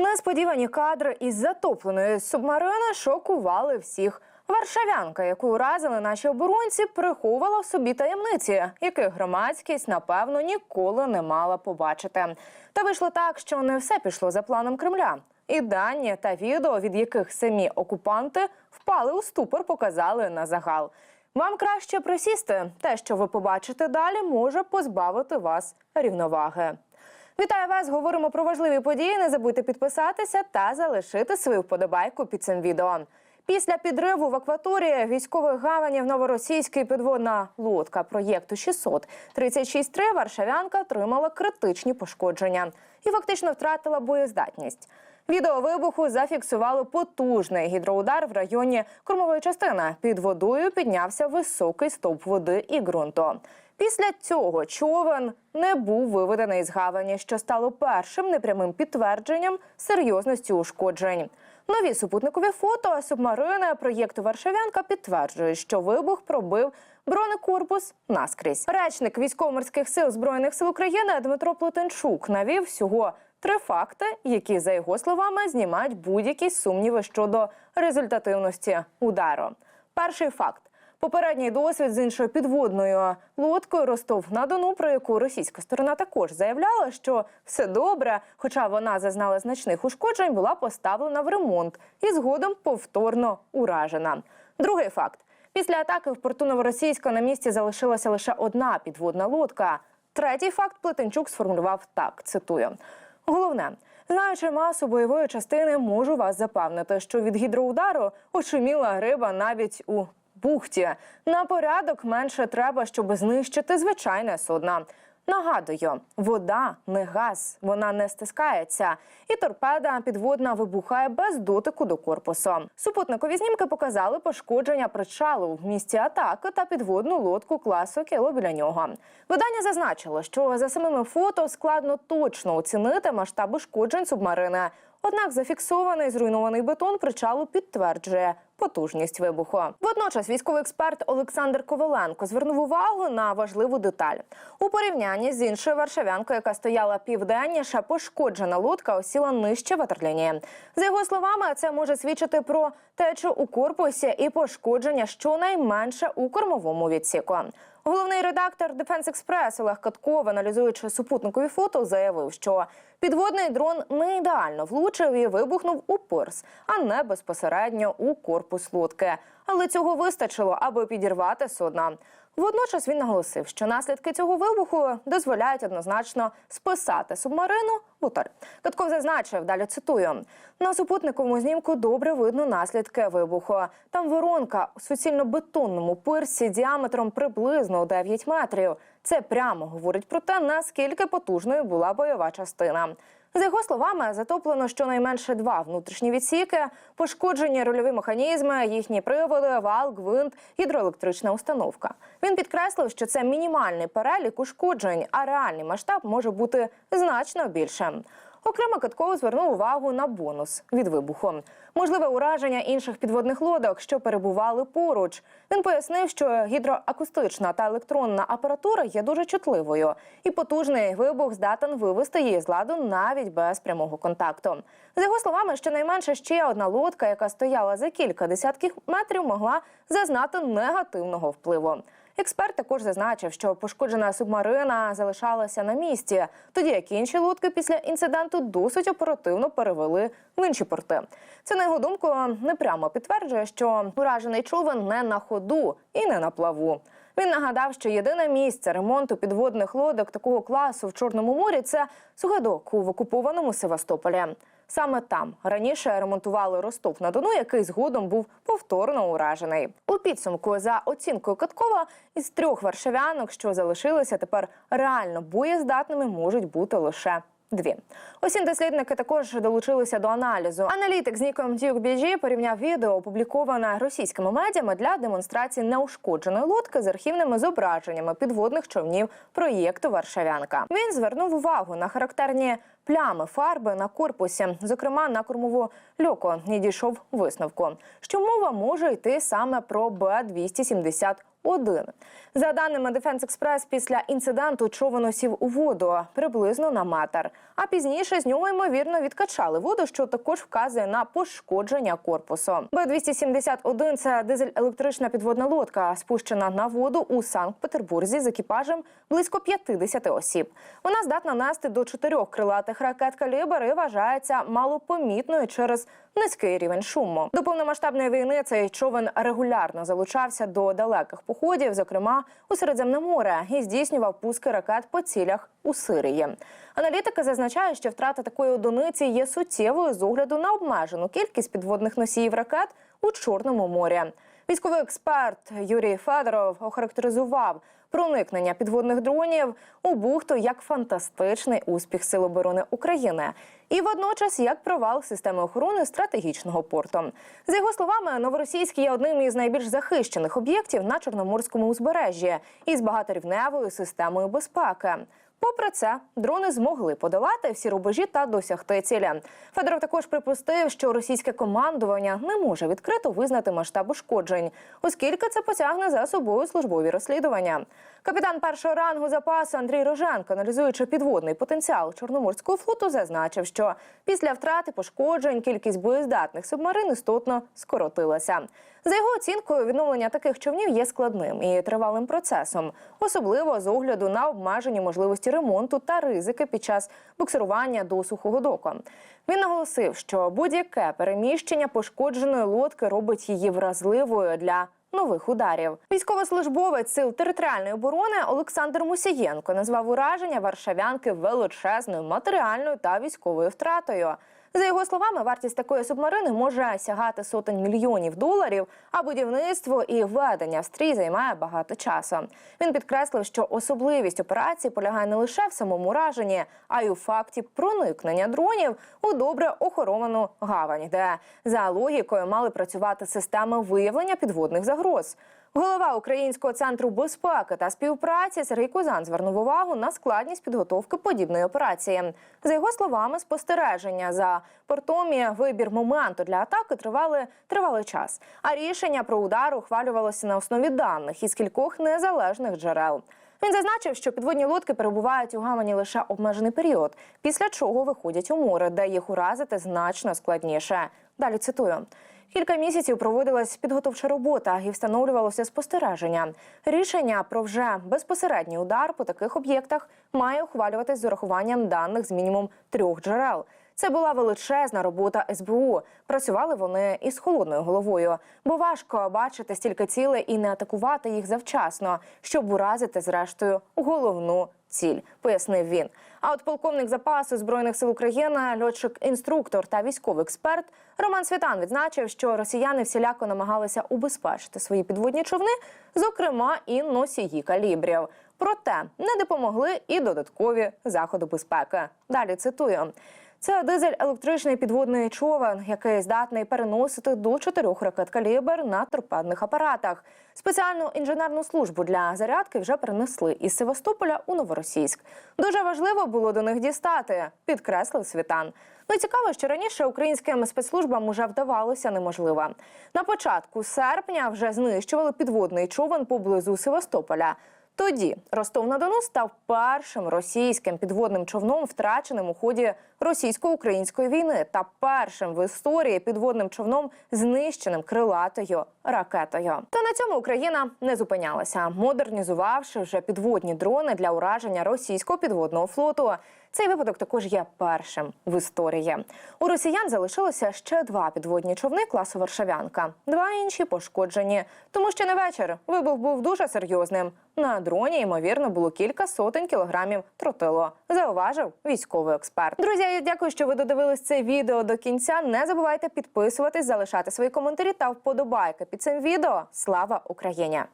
Несподівані кадри із затопленої субмарини шокували всіх. Варшавянка, яку уразили наші оборонці, приховувала в собі таємниці, яких громадськість напевно ніколи не мала побачити. Та вийшло так, що не все пішло за планом Кремля. І дані та відео, від яких самі окупанти впали у ступор, показали на загал. Вам краще присісти. Те, що ви побачите далі, може позбавити вас рівноваги. Вітаю вас! Говоримо про важливі події. Не забудьте підписатися та залишити свою вподобайку під цим відео. Після підриву в акваторії військових гаванів новоросійський підводна лодка проєкту 636-3 Варшавянка отримала критичні пошкодження і фактично втратила боєздатність. Відео вибуху зафіксувало потужний гідроудар в районі кормової частини. Під водою піднявся високий стовп води і ґрунту. Після цього човен не був виведений з гавані, що стало першим непрямим підтвердженням серйозності ушкоджень. Нові супутникові фото субмарини проєкту Варшавянка підтверджують, що вибух пробив бронекорпус наскрізь. Речник військово-морських сил збройних сил України Дмитро Плотенчук навів всього три факти, які за його словами знімають будь-які сумніви щодо результативності удару. Перший факт. Попередній досвід з іншою підводною лодкою Ростов на Дону, про яку російська сторона також заявляла, що все добре, хоча вона зазнала значних ушкоджень, була поставлена в ремонт і згодом повторно уражена. Другий факт: після атаки в порту Новоросійська на місці залишилася лише одна підводна лодка. Третій факт Плетенчук сформулював так: цитую. Головне, знаючи масу бойової частини, можу вас запевнити, що від гідроудару очуміла риба навіть у бухті. На порядок менше треба, щоб знищити звичайне судно. Нагадую, вода не газ, вона не стискається, і торпеда підводна вибухає без дотику до корпусу. Супутникові знімки показали пошкодження причалу в місці атаки та підводну лодку класу кіло біля нього. Видання зазначило, що за самими фото складно точно оцінити масштаб ушкоджень субмарини. Однак зафіксований зруйнований бетон причалу підтверджує потужність вибуху. Водночас військовий експерт Олександр Коваленко звернув увагу на важливу деталь у порівнянні з іншою варшавянкою, яка стояла південніше, пошкоджена лодка осіла нижче ватерлінії. За його словами, це може свідчити про течу у корпусі і пошкодження щонайменше у кормовому відсіку. Головний редактор Defense Express Олег Катков, аналізуючи супутникові фото, заявив, що підводний дрон не ідеально влучив і вибухнув у пирс, а не безпосередньо у корпус лодки. Але цього вистачило, аби підірвати судно. Водночас він наголосив, що наслідки цього вибуху дозволяють однозначно списати субмарину уталь. Катков зазначив, далі цитую: на супутниковому знімку добре видно наслідки вибуху. Там воронка у суцільно-бетонному пирсі діаметром приблизно 9 метрів. Це прямо говорить про те, наскільки потужною була бойова частина. За його словами, затоплено щонайменше два внутрішні відсіки, пошкоджені рольові механізми, їхні приводи, вал, гвинт, гідроелектрична установка. Він підкреслив, що це мінімальний перелік ушкоджень, а реальний масштаб може бути значно більшим. Окремо Катков звернув увагу на бонус від вибуху. Можливе ураження інших підводних лодок, що перебували поруч. Він пояснив, що гідроакустична та електронна апаратура є дуже чутливою, і потужний вибух здатен вивести її з ладу навіть без прямого контакту. За його словами, щонайменше ще одна лодка, яка стояла за кілька десятків метрів, могла зазнати негативного впливу. Експерт також зазначив, що пошкоджена субмарина залишалася на місці, тоді як інші лодки після інциденту досить оперативно перевели в інші порти. Це на його думку непрямо підтверджує, що уражений човен не на ходу і не на плаву. Він нагадав, що єдине місце ремонту підводних лодок такого класу в Чорному морі це Сугадок в окупованому Севастополі. Саме там раніше ремонтували Ростов на Дону, який згодом був повторно уражений. У підсумку за оцінкою Каткова із трьох варшавянок, що залишилися, тепер реально боєздатними можуть бути лише. Дві усі дослідники також долучилися до аналізу. Аналітик з ніком Дюк Біжі порівняв відео, опубліковане російськими медіями для демонстрації неушкодженої лодки з архівними зображеннями підводних човнів проєкту Варшавянка. Він звернув увагу на характерні плями фарби на корпусі, зокрема на кормову льоку, і дійшов висновку, що мова може йти саме про Б 270 один за даними Defense Express, після інциденту човен осів у воду приблизно на метр. А пізніше з нього ймовірно відкачали воду, що також вказує на пошкодження корпусу. Б-271 – це дизель-електрична підводна лодка, спущена на воду у Санкт-Петербурзі з екіпажем близько 50 осіб. Вона здатна нести до чотирьох крилатих ракет калібр і вважається малопомітною через низький рівень шуму. До повномасштабної війни цей човен регулярно залучався до далеких походів, зокрема у Середземне море, і здійснював пуски ракет по цілях у Сирії. Аналітики зазначають, що втрата такої одиниці є суттєвою з огляду на обмежену кількість підводних носіїв ракет у Чорному морі. Військовий експерт Юрій Федоров охарактеризував проникнення підводних дронів у бухту як фантастичний успіх Сил оборони України і водночас як провал системи охорони стратегічного порту. За його словами, новоросійський є одним із найбільш захищених об'єктів на чорноморському узбережжі із багаторівневою системою безпеки. Попри це, дрони змогли подолати всі рубежі та досягти цілі. Федоров також припустив, що російське командування не може відкрито визнати масштаб ушкоджень, оскільки це потягне за собою службові розслідування. Капітан першого рангу запасу Андрій Роженко, аналізуючи підводний потенціал Чорноморського флоту, зазначив, що після втрати пошкоджень кількість боєздатних субмарин істотно скоротилася. За його оцінкою, відновлення таких човнів є складним і тривалим процесом, особливо з огляду на обмежені можливості ремонту та ризики під час буксирування до сухого доку. Він наголосив, що будь-яке переміщення пошкодженої лодки робить її вразливою для нових ударів. Військовослужбовець сил територіальної оборони Олександр Мусієнко назвав ураження варшавянки величезною матеріальною та військовою втратою. За його словами, вартість такої субмарини може сягати сотень мільйонів доларів, а будівництво і введення в стрій займає багато часу. Він підкреслив, що особливість операції полягає не лише в самому ураженні, а й у факті проникнення дронів у добре охоровану гавань, де за логікою мали працювати системи виявлення підводних загроз. Голова Українського центру безпеки та співпраці Сергій Кузан звернув увагу на складність підготовки подібної операції. За його словами, спостереження за портом вибір моменту для атаки тривали тривалий час. А рішення про удар ухвалювалося на основі даних із кількох незалежних джерел. Він зазначив, що підводні лодки перебувають у гавані лише обмежений період, після чого виходять у море, де їх уразити значно складніше. Далі цитую. Кілька місяців проводилась підготовча робота і встановлювалося спостереження. Рішення про вже безпосередній удар по таких об'єктах має ухвалюватись з урахуванням даних з мінімум трьох джерел. Це була величезна робота СБУ. Працювали вони із холодною головою, бо важко бачити стільки цілей і не атакувати їх завчасно, щоб уразити зрештою головну ціль, пояснив він. А от полковник запасу збройних сил України, льотчик-інструктор та військовий експерт Роман Світан відзначив, що росіяни всіляко намагалися убезпечити свої підводні човни, зокрема і носії калібрів. Проте не допомогли і додаткові заходи безпеки. Далі цитую. Це дизель електричний підводний човен, який здатний переносити до чотирьох ракет калібр на торпедних апаратах. Спеціальну інженерну службу для зарядки вже перенесли із Севастополя у Новоросійськ. Дуже важливо було до них дістати, підкреслив Світан. Ну цікаво, що раніше українським спецслужбам уже вдавалося неможливо. На початку серпня вже знищували підводний човен поблизу Севастополя. Тоді Ростов-на-Дону став першим російським підводним човном, втраченим у ході російсько-української війни, та першим в історії підводним човном, знищеним крилатою ракетою. Та на цьому Україна не зупинялася, модернізувавши вже підводні дрони для ураження російського підводного флоту. Цей випадок також є першим в історії. У росіян залишилося ще два підводні човни класу Варшавянка. Два інші пошкоджені. Тому що на вечір вибух був дуже серйозним. На дроні ймовірно було кілька сотень кілограмів тротилу. Зауважив військовий експерт. Друзі, я дякую, що ви додивились це відео до кінця. Не забувайте підписуватись, залишати свої коментарі та вподобайки під цим відео. Слава Україні!